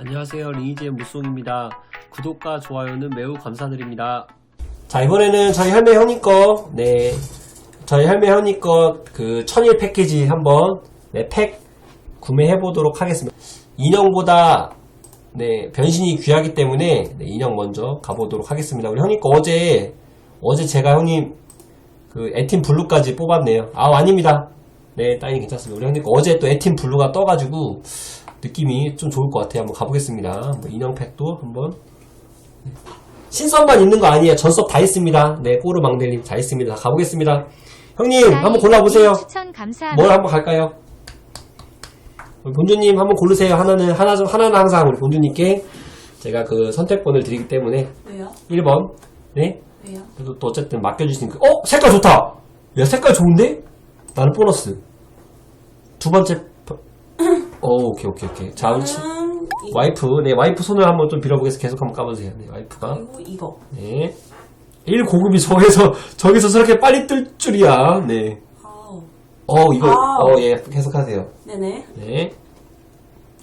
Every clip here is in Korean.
안녕하세요. 리니지의 무송입니다. 구독과 좋아요는 매우 감사드립니다. 자, 이번에는 저희 할매 현이 거, 네. 저희 할매 현이 거, 그, 천일 패키지 한번, 네, 팩 구매해 보도록 하겠습니다. 인형보다, 네, 변신이 귀하기 때문에, 네, 인형 먼저 가보도록 하겠습니다. 우리 형님 거 어제, 어제 제가 형님, 그, 에팀 블루까지 뽑았네요. 아, 아닙니다. 네, 따님 괜찮습니다. 우리 형님 거 어제 또 에팀 블루가 떠가지고, 느낌이 좀 좋을 것 같아요. 한번 가보겠습니다. 뭐 인형팩도 한번. 네. 신선만 있는 거 아니에요. 전섭 다 있습니다. 네, 꼬르 망델님 다 있습니다. 가보겠습니다. 형님, 한번 골라보세요. 추천 감사합니다. 뭘 한번 갈까요? 우리 본주님 한번 고르세요. 하나는, 하나, 좀- 하나는 항상 우리 본주님께 제가 그 선택권을 드리기 때문에 왜요? 1번. 네. 왜요? 그래도 또 어쨌든 맡겨주시니까. 어? 색깔 좋다! 야, 색깔 좋은데? 나는 보너스. 두 번째. 어, 오케이, 오케이, 오케이. 자, 저는 이- 와이프, 네, 와이프 손을 한번 좀 빌어보겠습니다. 계속 한번 까보세요. 네, 와이프가. 그리고 이거. 네. 1 고급이 저기서, 저기서 저렇게 빨리 뜰 줄이야. 네. 아우. 어, 이거, 아우. 어, 예, 계속 하세요. 네네. 네.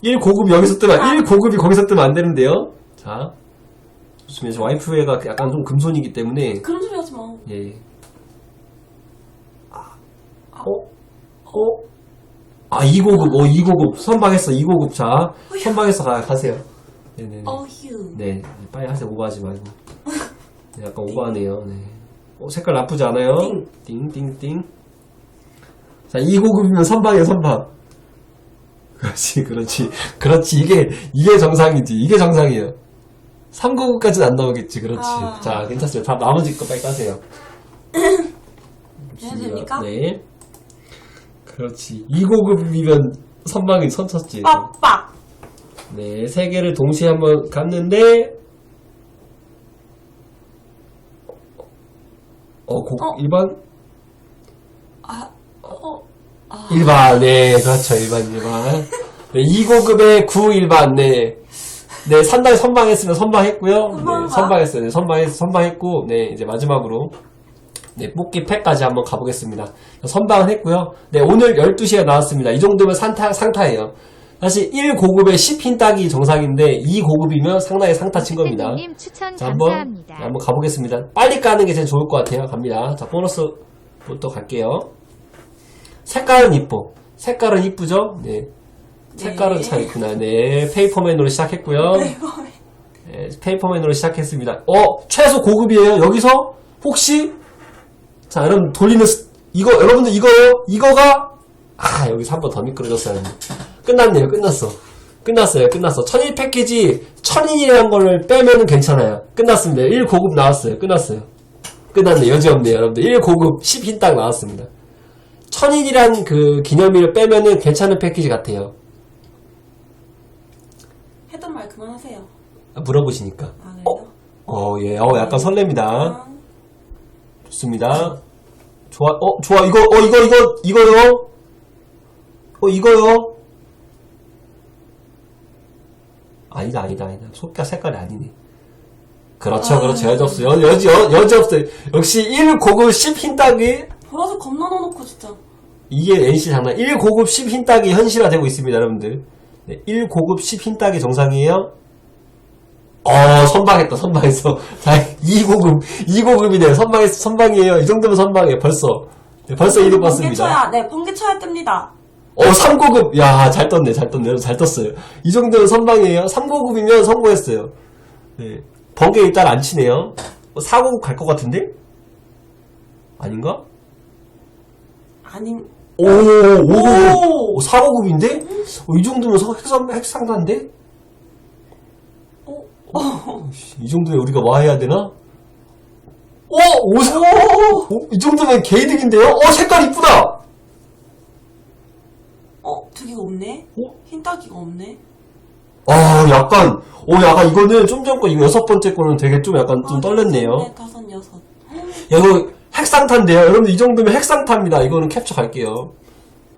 1 고급이 여기서 뜨면, 아. 1 고급이 거기서 뜨면 안 되는데요. 자. 좋습니다. 저 와이프가 약간 좀 금손이기 때문에, 그런 소리 하지 마. 예. 아, 어? 어? 아, 2고급, 어, 2고급. 선방했어, 2고급. 자, 선방해서 가, 가세요. 네네네. 어휴. 네, 빨리 하세요. 오버하지 말고. 네, 약간 오버하네요. 네. 어, 색깔 나쁘지 않아요. 띵, 띵, 띵. 자, 2고급이면 선방이에요, 선방. 그렇지, 그렇지. 그렇지. 이게, 이게 정상이지. 이게 정상이에요. 3고급까지는 안 나오겠지. 그렇지. 아. 자, 괜찮습니다. 다 나머지 거 빨리 까세요. 해도 됩니까? 네. 그렇지. 2고급이면 선방이 선쳤지. 빡빡. 네, 세 개를 동시에 한번 갔는데, 어, 고, 어? 1번? 아, 어. 1번, 네, 그렇죠, 1번, 1번. 네, 2고급에 9, 1번, 네. 네, 상당히 선방했으면 선방했고요. 네? 선방했어요. 네, 선방했, 선방했고, 네, 이제 마지막으로, 네, 뽑기 팩까지 한번 가보겠습니다. 선방은 했고요. 네, 오늘 12시에 나왔습니다. 이 정도면 상타, 상타예요. 사실 1고급에 10핀 따기 정상인데 2고급이면 상당히 상타 친 겁니다. 님 추천 자, 한번, 감사합니다. 한번 가보겠습니다. 빨리 까는 게 제일 좋을 것 같아요. 갑니다. 자, 보너스부터 갈게요. 색깔은 이뻐. 색깔은 이쁘죠? 네. 색깔은 네. 참 이쁘나. 네. 페이퍼맨으로 시작했고요. 네, 이거. 네, 페이퍼맨으로 시작했습니다. 어, 최소 고급이에요. 여기서 혹시 자, 여러분 돌리는 스- 이거 여러분들 이거요. 이거가 아, 여기서 한 번 더 미끄러졌어요. 끝났네요. 끝났어. 끝났어요. 끝났어. 천일 패키지 천일이라는 거를 빼면은 괜찮아요. 끝났습니다. 1 고급 나왔어요. 끝났어요. 끝났네. 여지 없네요. 여러분들 1 고급 10흰 딱 나왔습니다. 천일이란 그 기념일을 빼면은 괜찮은 패키지 같아요. 했던 말 그만하세요. 아, 물어보시니까. 아, 그래요? 어, 예. 어, 약간 설렙니다. 아, 좋습니다. 좋아, 어, 좋아. 이거, 어, 이거, 이거, 이거요? 어, 이거요? 아니다, 아니다, 아니다. 속가 색깔이 아니네. 그렇죠, 아. 그렇죠. 여지 없어. 여, 여지, 여, 여지 없어. 역시 1 고급 10 흰딱이, 보라색 겁나 넣어놓고 진짜. 이게 NC 장난. 1 고급 10 흰딱이 현실화되고 있습니다, 여러분들. 네, 1 고급 10 흰딱이 정상이에요. 어, 선방했다, 선방했어. 자, 2고급, 2고급이네요. 선방했어, 선방이에요. 이 정도면 선방이에요, 벌써. 네, 벌써 1위 봤습니다. 번개쳐야, 네, 번개쳐야 뜹니다. 어, 3고급. 야, 잘 떴네, 잘 떴네. 여러분, 잘 떴어요. 이 정도면 선방이에요. 3고급이면 성공했어요. 네. 번개 일단 안 치네요. 어, 4고급 갈 것 같은데? 아닌가? 아님, 오, 5고급. 오! 오, 4고급인데? 어, 이 정도면 서- 핵상, 핵상단데? 어, 이 정도면 우리가 와 해야 되나? 오! 오, 사- 오, 이 정도면 개이득인데요? 어, 색깔 이쁘다! 어, 두 개가 없네? 어? 흰 따기가 없네? 아, 약간, 오, 약간 이거는 좀 전 거, 이거 여섯 번째 거는 되게 좀 약간 좀 아, 떨렸네요. 네, 다섯, 여섯. 야, 이거 핵상타인데요? 여러분들 이 정도면 핵상타입니다. 이거는 캡처 갈게요.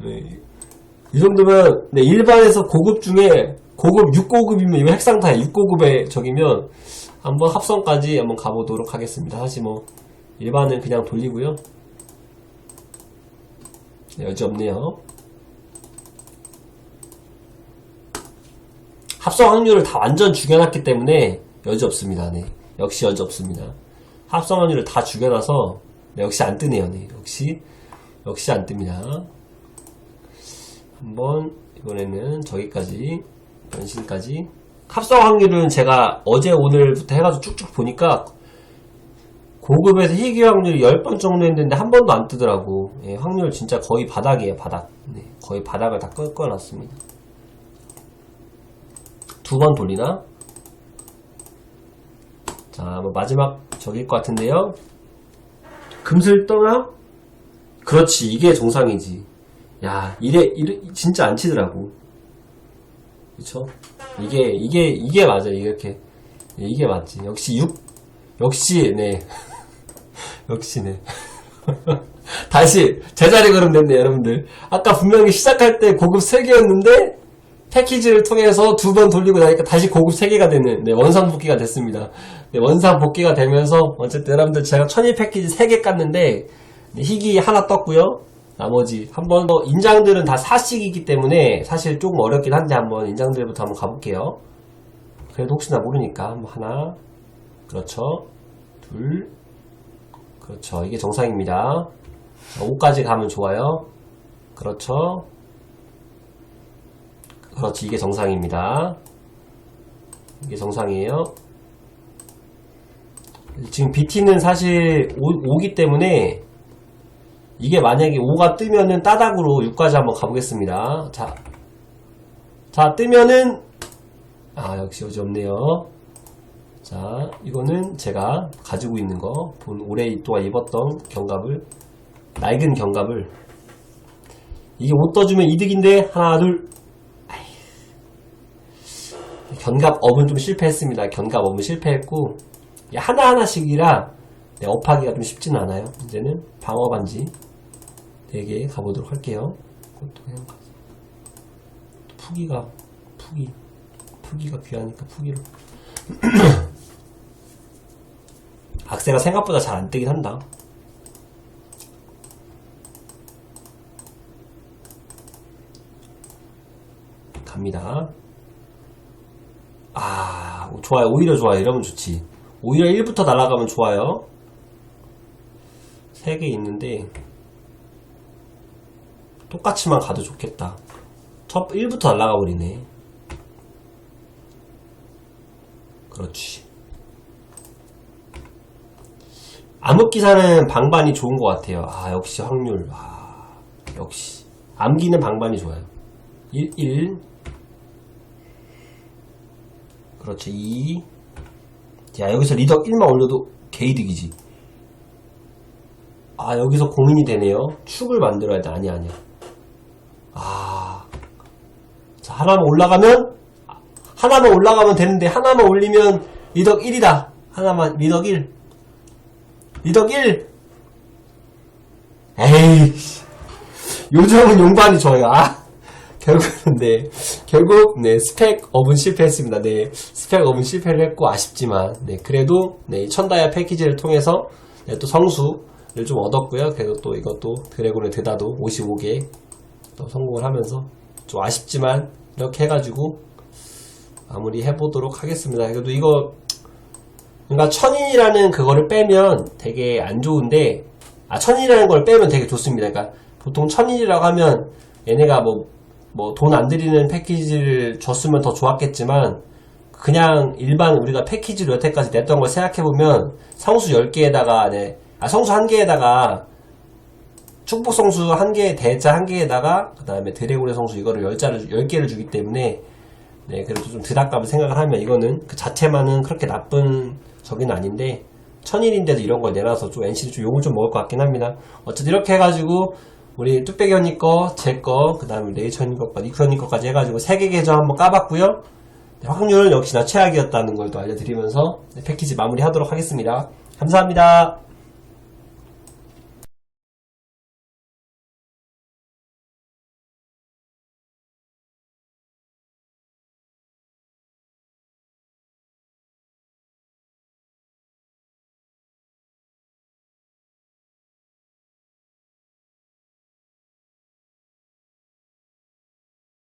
네. 이 정도면, 네, 일반에서 고급 중에, 고급 6고급이면 이거 핵상타예요. 6고급에 저기면, 한번 합성까지 한번 가보도록 하겠습니다. 사실 뭐, 일반은 그냥 돌리고요. 네, 여지 없네요. 합성 확률을 다 완전 죽여놨기 때문에 여지 없습니다. 네. 역시 여지 없습니다. 합성 확률을 다 죽여놔서 네, 역시 안 뜨네요. 네. 역시 역시 안 뜹니다. 한번 이번에는 저기까지 변신까지 합성 확률은 제가 어제 오늘부터 해가지고 쭉쭉 보니까 고급에서 희귀 확률이 10번 정도 했는데 한 번도 안 뜨더라고. 예, 확률 진짜 거의 바닥이에요, 바닥. 네, 거의 바닥을 다 꺾어놨습니다. 두 번 돌리나? 자, 뭐 마지막 저기일 것 같은데요. 금슬 떠나? 그렇지, 이게 정상이지. 야, 이래, 이래, 진짜 안 치더라고. 그쵸? 이게, 이게, 이게 맞아, 이렇게. 예, 이게 맞지. 역시 6, 역시, 네. 역시, 네. 다시, 제자리 걸음 됐네, 여러분들. 아까 분명히 시작할 때 고급 3개였는데, 패키지를 통해서 두 번 돌리고 나니까 다시 고급 3개가 되는, 네, 원상 복귀가 됐습니다. 네, 원상 복귀가 되면서, 어쨌든 여러분들 제가 천일 패키지 3개 깠는데, 네, 희귀 하나 떴고요 나머지 한번 더 인장들은 다 사식이기 때문에 사실 조금 어렵긴 한데 한번 인장들부터 한번 가볼게요. 그래도 혹시나 모르니까 한번 하나, 그렇죠, 둘, 그렇죠. 이게 정상입니다. 5까지 가면 좋아요. 그렇죠. 그렇지. 이게 정상입니다. 이게 정상이에요. 지금 BT는 사실 5, 기 때문에 이게 만약에 5가 뜨면은 따닥으로 6까지 한번 가보겠습니다. 자, 자 뜨면은 아 역시 여지 없네요. 자 이거는 제가 가지고 있는 거 본 올해 동안 입었던 견갑을 낡은 견갑을 이게 못 떠주면 이득인데 하나 둘 아이. 견갑 업은 좀 실패했습니다. 견갑 업은 실패했고 이게 하나 하나씩이라 네, 업하기가 좀 쉽지는 않아요. 이제는 방어 반지 4개 가보도록 할게요. 푸기가, 푸기. 푸기가 귀하니까 푸기로. 악세가 생각보다 잘 안 뜨긴 한다. 갑니다. 아, 좋아요. 오히려 좋아요. 이러면 좋지. 오히려 1부터 날아가면 좋아요. 3개 있는데, 똑같이만 가도 좋겠다. 첫 1부터 날아가 버리네. 그렇지. 암흑기사는 방반이 좋은 것 같아요. 아, 역시 확률. 아, 역시. 암기는 방반이 좋아요. 1, 1. 그렇지, 2. 야, 여기서 리더 1만 올려도 개이득이지. 아, 여기서 고민이 되네요. 축을 만들어야 돼. 아니야, 아니야. 아. 자, 하나만 올라가면, 하나만 올라가면 되는데, 하나만 올리면 리덕 1이다. 하나만, 리덕 1. 리덕 1! 에이, 요즘은 용반이 좋아요. 아, 결국은, 네. 결국, 네, 스펙 업은 실패했습니다. 네, 스펙 업은 실패를 했고, 아쉽지만, 네, 그래도, 네, 이 천다이아 패키지를 통해서, 네, 또 성수를 좀 얻었고요. 그래도 또 이것도 드래곤의 드다도 55개 또 성공을 하면서 좀 아쉽지만 이렇게 해가지고 마무리 해보도록 하겠습니다. 그래도 이거 뭔가 천인이라는 그거를 빼면 되게 안 좋은데 아 천인이라는 걸 빼면 되게 좋습니다. 그러니까 보통 천인이라고 하면 얘네가 뭐 뭐 돈안 들이는 패키지를 줬으면 더 좋았겠지만 그냥 일반 우리가 패키지로 여태까지 냈던 걸 생각해보면 성수 10개에다가 네, 아 성수 1개에다가 축복 성수 한 개, 대자 한 개에다가, 그 다음에 드래곤의 성수 이거를 열 자를, 열 개를 주기 때문에, 네, 그래도 좀 드랍값을 생각을 하면 이거는 그 자체만은 그렇게 나쁜 적은 아닌데, 천일인데도 이런 걸 내놔서 좀 NC를 좀 욕을 좀 먹을 것 같긴 합니다. 어쨌든 이렇게 해가지고, 우리 뚝배기 언니 거, 제 거, 그 다음에 레이처 언니 거까지, 니크 언니 거까지 해가지고 세개 계정 한번 까봤고요 네, 확률은 역시나 최악이었다는 걸 또 알려드리면서 네, 패키지 마무리 하도록 하겠습니다. 감사합니다.